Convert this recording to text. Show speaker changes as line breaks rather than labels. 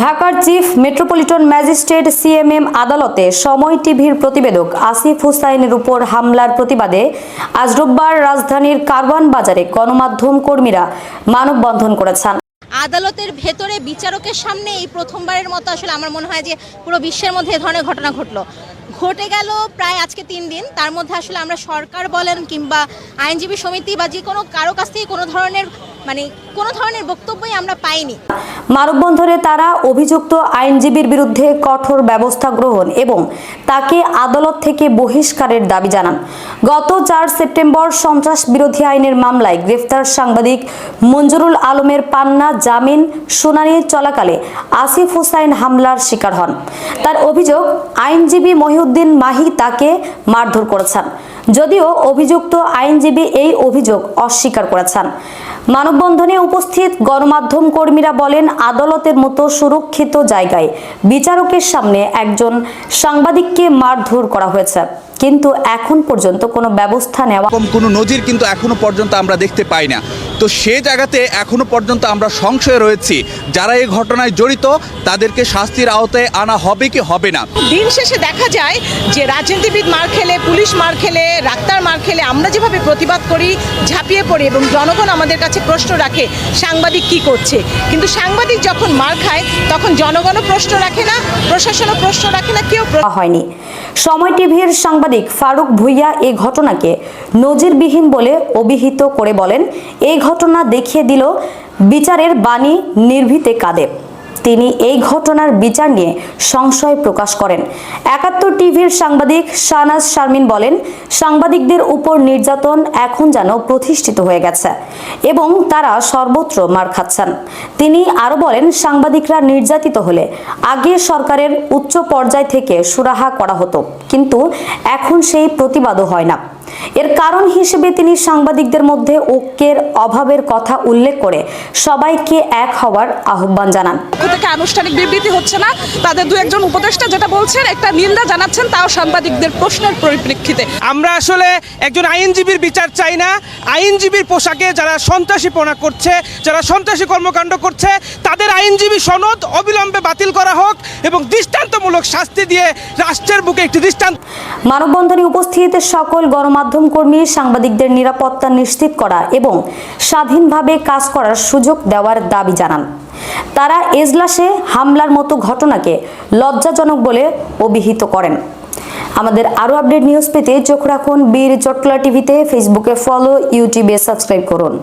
ঢাকার chief metropolitan magistrate CMM আদালতে সময় টিভির প্রতিবেদক আসিফ হুসাইনের উপর হামলার প্রতিবাদে আজ রোববার রাজধানীর কারওয়ান বাজারে গণমাধ্যম কর্মীরা মানববন্ধন করেছেন।
আদালতের ভেতরে বিচারকের সামনে এই প্রথমবারের মতো আসলে আমার মনে হয় যে পুরো বিশ্বের মধ্যে এ ধরনের ঘটনা ঘটলো। ঘটে গেল প্রায় আজকে তিন দিন। তার মধ্যে আসলে আমরা সরকার বলেন কিংবা আইনজীবী সমিতি বা যে কোনো কারও কাছ থেকে কোনো ধরনের মানে কোনো ধরনের বক্তব্যই আমরা পাইনি।
মানববন্ধনে তারা অভিযুক্ত আইনজীবীর বিরুদ্ধে কঠোর ব্যবস্থা গ্রহণ এবং তাকে আদালত থেকে বহিষ্কারের দাবি জানান। গত চার সেপ্টেম্বর সন্ত্রাস বিরোধী আইনের মামলায় গ্রেফতার সাংবাদিক মঞ্জুরুল আলমের পান্না জামিন শুনানি চলাকালে আসিফ হুসাইন হামলার শিকার হন। তার অভিযোগ, আইনজীবী মহিউদ্দিন মাহি তাকে মারধর করেছেন। যদিও অভিযুক্ত আইনজীবী এই অভিযোগ অস্বীকার করেছেন। মানববন্ধনে উপস্থিত গণমাধ্যম কর্মীরা বলেন, আদালতের মতো সুরক্ষিত জায়গায় বিচারকের সামনে একজন সাংবাদিককে মারধর করা হয়েছে। কিন্তু এখন পর্যন্ত কোনো ব্যবস্থা নেওয়া
কোনো নজির কিন্তু এখনও পর্যন্ত আমরা দেখতে পাই না। তো সে জায়গাতে এখনও পর্যন্ত আমরা সংশয়ে রয়েছি। যারা এই ঘটনায় জড়িত তাদেরকে শাস্তির আওতায় আনা হবে কি হবে না?
দিন শেষে দেখা যায় যে রাজনীতিবিদ মার খেলে পুলিশ মার খেলে ডাক্তার মার খেলে আমরা যেভাবে প্রতিবাদ করি ঝাঁপিয়ে পড়ি এবং জনগণ আমাদের কাছে প্রশ্ন রাখে সাংবাদিক কি করছে? কিন্তু সাংবাদিক যখন মার খায় তখন জনগণও প্রশ্ন রাখে না প্রশাসনও প্রশ্ন রাখে না কেউ
করা হয়নি। সময় টিভির সাংবাদিক ফারুক ভুইয়া এই ঘটনাকে নজিরবিহীন বলে অভিহিত করে বলেন, এই ঘটনা দেখিয়ে দিল বিচারের বাণী নির্ভীতে কাঁদে তিনি এই ঘটনার বিচার নিয়ে সংশয় প্রকাশ করেন। একাত্তর টিভির সাংবাদিক শাহনাজ শারমিন বলেন, সাংবাদিকদের উপর নির্যাতন এখন যেন প্রতিষ্ঠিত হয়ে গেছে এবং তারা সর্বত্র মার খাচ্ছেন। তিনি আরও বলেন, সাংবাদিকরা নির্যাতিত হলে আগে সরকারের উচ্চ পর্যায় থেকে সুরাহা করা হতো, কিন্তু এখন সেই প্রতিবাদও হয় না। এর কারণ হিসেবে তিনি সাংবাদিকদের মধ্যে ঐক্যের অভাবের কথা উল্লেখ করে সবাইকে এক হওয়ার আহ্বান জানান।
থেকে আনুষ্ঠানিক বিবৃতি হচ্ছে না তাদের দু একজন উপদেষ্টা যেটা বলছেন একটা নিন্দা জানাচ্ছেন তাও সাংবাদিকদের প্রশ্নের পরিপ্রেক্ষিতে।
আমরা আসলে একজন আইনজীবীর বিচার চাই না। আইনজীবীর পোশাকে যারা সন্ত্রাসীপনা করছে যারা সন্ত্রাসী কর্মকাণ্ড করছে তাদের আইনজীবী সনদ অবিলম্বে বাতিল করা হোক এবং দৃষ্টান্তমূলক শাস্তি দিয়ে রাষ্ট্রের বুকে একটি দৃষ্টান্ত
মানববন্ধনে উপস্থিত সকল গণমাধ্যম কর্মী, সাংবাদিকদের নিরাপত্তা নিশ্চিত করা এবং স্বাধীনভাবে কাজ করার সুযোগ দেওয়ার দাবি জানান। তারা এজলাসে হামলার মতো ঘটনাকে লজ্জাজনক বলে অভিহিত করেন। আমাদের আরও আপডেট নিউজ পেতে চোখ রাখুন বীর চটলা টিভিতে, ফেসবুকে ফলো, ইউটিউবে সাবস্ক্রাইব করুন।